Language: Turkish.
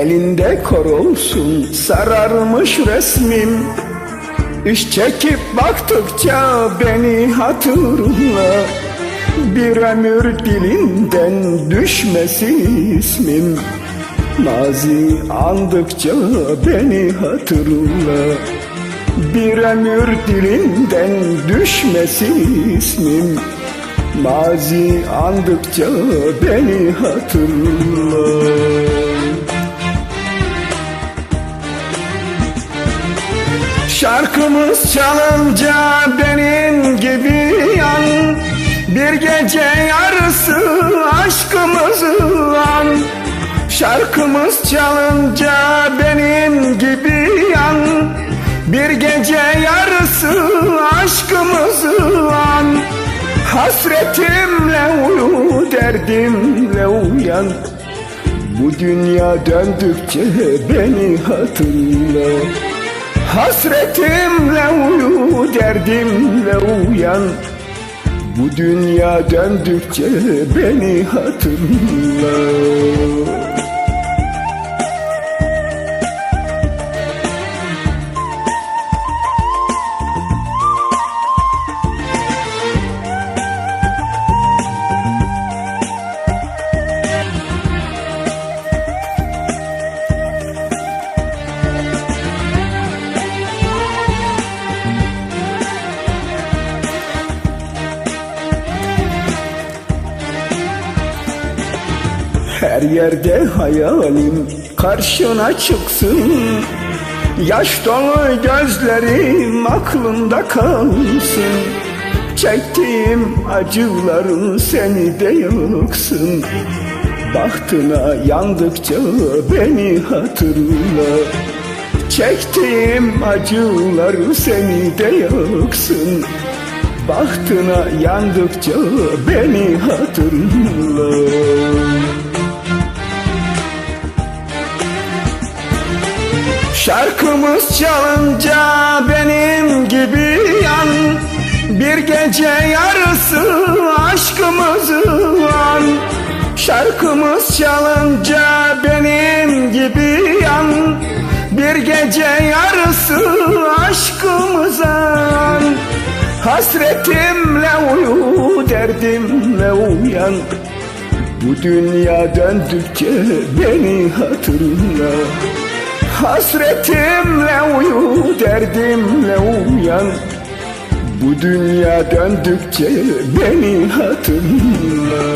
Elinde kor olsun sararmış resmim. İş çekip baktıkça beni hatırla. Bir ömür dilinden düşmesin ismim. Mazi andıkça beni hatırla. Bir ömür dilinden düşmesin ismim. Mazi andıkça beni hatırla Şarkımız çalınca benim gibi yan. Bir gece yarısı aşkımızı an. Şarkımız çalınca benim gibi yan. Bir gece yarısı aşkımızı an. Hasretimle uyu derdimle uyan. Bu dünya döndükçe beni hatırla Hasretimle uyu derdimle uyan. Bu dünya döndükçe beni hatırla Her yerde hayalim karşına çıksın. Yaş dolu gözlerim aklımda kalsın. Çektiğim acıların seni de yaksın. Bahtına yandıkça beni hatırla. Çektiğim acıları seni de yaksın. Bahtına yandıkça beni hatırla Şarkımız çalınca benim gibi yan. Bir gece yarısı aşkımızı an Şarkımız çalınca benim gibi yan. Bir gece yarısı aşkımıza an Hasretimle uyu derdimle uyan. Bu dünya döndükçe beni hatırla Hasretimle uyu derdimle uyan. Bu dünya döndükçe beni hatırla